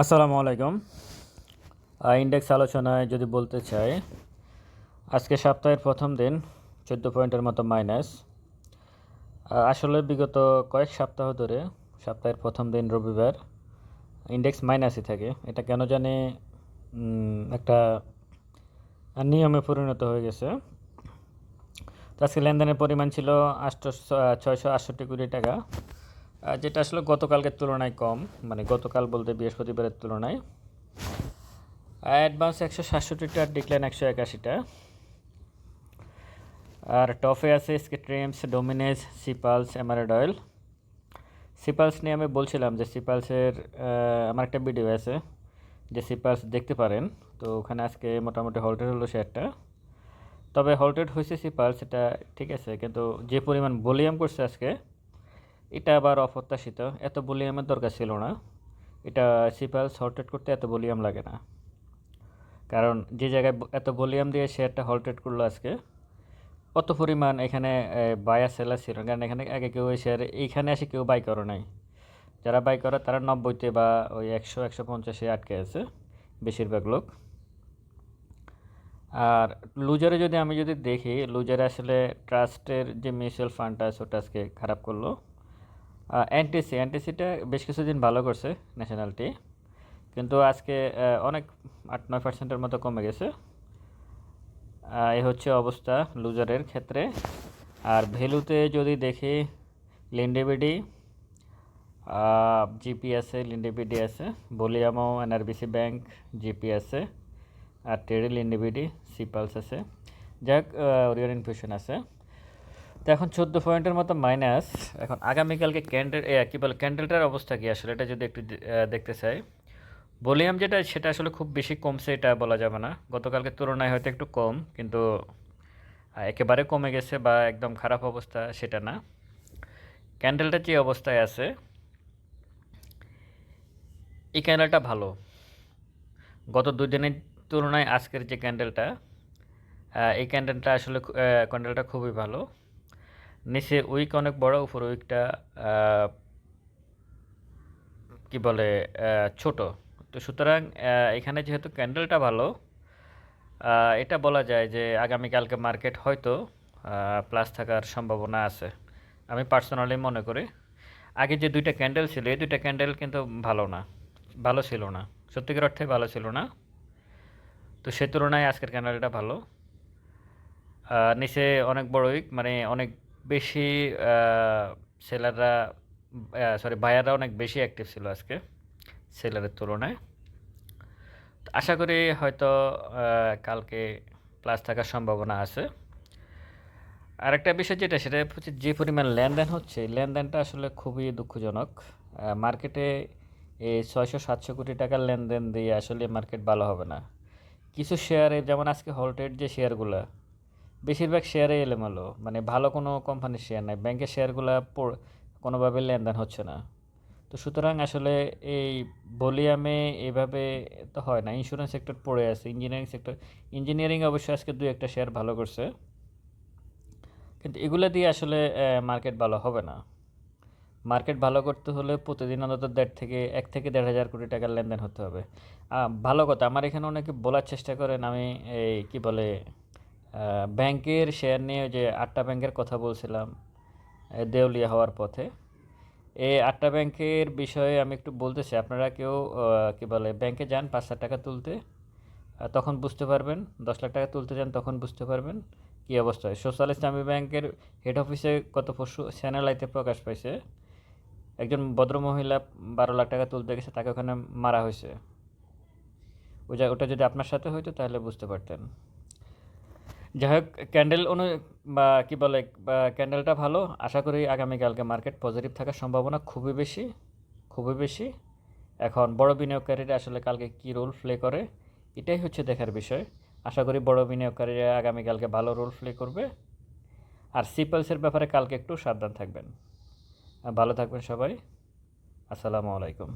আসসালামু আলাইকুম। ইন্ডেক্স আলোচনায় যদি বলতে চাই, আজকে সপ্তাহের প্রথম দিন, চোদ্দ পয়েন্টের মতো মাইনাস আসলে বিগত কয়েক সপ্তাহ ধরে সপ্তাহের প্রথম দিন রবিবার ইন্ডেক্স মাইনাসই থাকে। এটা কেন জানি একটা নিয়মে পরিণত হয়ে গেছে। আজকে লেনদেনের পরিমাণ ছিল আটশো ছয়শো আটষট্টি কোটি টাকা। যেটা আসলে গতকালকের তুলনায় কম মানে গতকাল বলতে বৃহস্পতিবারের তুলনায়। অ্যাডভান্স একশো সাতষট্টিটা ডিক্লাইন একশো একাশিটা। আর টফে আছে স্কেট্রিমস ডোমিনেজ, সিপালস এমারেড অয়েল। সিপালস নিয়ে আমি বলছিলাম যে সিপালসের আমার একটা ভিডিও আছে যে সিপালস দেখতে পারেন। তো ওখানে আজকে মোটামুটি হল্টেড হলো শেয়ারটা। তবে হল্টেড হয়েছে সিপালস, এটা ঠিক আছে, কিন্তু যে পরিমাণ ভলিউম করছে আজকে এটা আবার অপ্রত্যাশিত, এত ভলিউমের দরকার ছিল না। এটা সিপাল হল্টেড করতে এত ভলিউম লাগে না। কারণ যে জায়গায় এত ভলিউম দিয়ে শেয়ারটা হল্টেড করল আজকে, অত পরিমাণ এখানে বায়ার সেলার ছিল। কারণ এখানে আগে কেউ শেয়ার এইখানে এসে কেউ বাই করো নাই। যারা বাই করে তারা নব্বইতে বা ওই একশো একশো পঞ্চাশে আটকে আছে বেশিরভাগ লোক। আর লুজারে যদি আমি যদি দেখি লুজারে আসলে ট্রাস্টের যে মিউচুয়াল ফান্ডটা আছে, ওটা আজকে খারাপ করল। এনটিসি এনটিসিটা বেশ কিছুদিন ভালো করছে ন্যাশনালটি কিন্তু আজকে অনেক আট নয় পার্সেন্টের মতো কমে গেছে। এই হচ্ছে অবস্থা লুজারের ক্ষেত্রে। আর ভ্যালুতে যদি দেখি লিন্ডেবিডি জিপি আছে লিন্ডেবিডি আছে বলিয়ামো এনআরবিসি ব্যাংক জিপি আছে, আর টেরিল লিন্ডেবিডি সিপালস আছে। যাক ওরিয়ন ইনফিউশন আছে। তো এখন চোদ্দ পয়েন্টের মতো মাইনাস এখন আগামীকালকে ক্যান্ডেল কী বলে ক্যান্ডেলটার অবস্থা কী আসলে? এটা যদি একটু দেখতে চাই। ভলিউম যেটা, সেটা আসলে খুব বেশি কমছে, এটা বলা যাবে না। গতকালকে তুলনায় হয়তো একটু কম, কিন্তু একেবারে কমে গেছে বা একদম খারাপ অবস্থা, সেটা না। ক্যান্ডেলটা যে অবস্থায় আছে? এই ক্যান্ডেলটা ভালো। গত দুই দিনের তুলনায় আজকের যে ক্যান্ডেলটা এই ক্যান্ডেলটা আসলে ক্যান্ডেলটা খুবই ভালো। নিচে উইক অনেক বড়, উপর উইকটা কি বলে ছোট। তো সুতরাং এখানে যেহেতু ক্যান্ডেলটা ভালো এটা বলা যায় যে আগামীকালকে মার্কেট হয়তো প্লাস থাকার সম্ভাবনা আছে। আমি পার্সোনালি মনে করি। আগে যে দুইটা ক্যান্ডেল ছিল, এই দুইটা ক্যান্ডেল কিন্তু ভালো না, ভালো ছিল না। সত্যিকার অর্থে ভালো ছিল না। তো সে তুলনায় আজকের ক্যান্ডেলটা ভালো। নিচে অনেক বড় উইক মানে অনেক বেশি সেলাররা সরি বায়াররা অনেক বেশি অ্যাক্টিভ ছিল আজকে, সেলারের তুলনায়। আশা করি হয়তো কালকে প্লাস থাকার সম্ভাবনা আছে। আরেকটা বিষয় যেটা, সেটা হচ্ছে যে পরিমাণ লেনদেন হচ্ছে লেনদেনটা আসলে খুবই দুঃখজনক। মার্কেটে এই ছয়শো সাতশো কোটি টাকার লেনদেন দিয়ে আসলে মার্কেট ভালো হবে না। কিছু শেয়ারে যেমন আজকে হলটেড যে শেয়ারগুলো বেশিরভাগ শেয়ারে এলোমেলো। মানে ভালো কোনো কোম্পানির শেয়ার নাই। ব্যাংকের শেয়ারগুলো কোনোভাবে লেনদেন হচ্ছে না। তো সুতরাং আসলে এই ভলিউমে এভাবে তো হয় না। ইন্স্যুরেন্স সেক্টর পড়ে আছে ইঞ্জিনিয়ারিং সেক্টর ইঞ্জিনিয়ারিং অবশ্যই আজকে দুই একটা শেয়ার ভালো করছে। কিন্তু এগুলো দিয়ে আসলে মার্কেট ভালো হবে না। মার্কেট ভালো করতে হলে প্রতিদিন অন্তত দেড় থেকে, এক থেকে দেড় হাজার কোটি টাকার লেনদেন হতে হবে। ভালো কথা। আমার এখানে অনেকে বলার চেষ্টা করেন, আমি, এই, কী বলে ব্যাংকের শেয়ার নিয়ে যে আটটা ব্যাংকের কথা বলছিলাম দেউলিয়া হওয়ার পথে। এই আটটা ব্যাংকের বিষয়ে আমি একটু বলতেছি আপনারা কেউ কি বলে, ব্যাংকে যান পাঁচ হাজার টাকা তুলতে তখন বুঝতে পারবেন, দশ লাখ টাকা তুলতে যান তখন বুঝতে পারবেন কী অবস্থা হয়। সোশ্যাল ইসলামী ব্যাংকের হেড অফিসে কত পরশু চ্যানেল আইতে প্রকাশ পাইছে? একজন ভদ্রমহিলা বারো লাখ টাকা তুলতে গেছে, তাকে ওখানে মারা হয়েছে। ওটা যদি আপনার সাথে হইতো তাহলে বুঝতে পারতেন। যাই হোক ক্যান্ডেল অনু, বা কী বলে ক্যান্ডেলটা ভালো। আশা করি আগামীকালকে মার্কেট পজিটিভ থাকার সম্ভাবনা খুবই বেশি খুবই বেশি। এখন বড় বিনিয়োগকারীরা আসলে কালকে কী রোল প্লে করে, এটাই হচ্ছে দেখার বিষয়। আশা করি বড় বিনিয়োগকারীরা আগামীকালকে ভালো রোল প্লে করবে। আর সিপলসের ব্যাপারে কালকে একটু সাবধান থাকবেন। ভালো থাকবেন সবাই। আসসালামু আলাইকুম।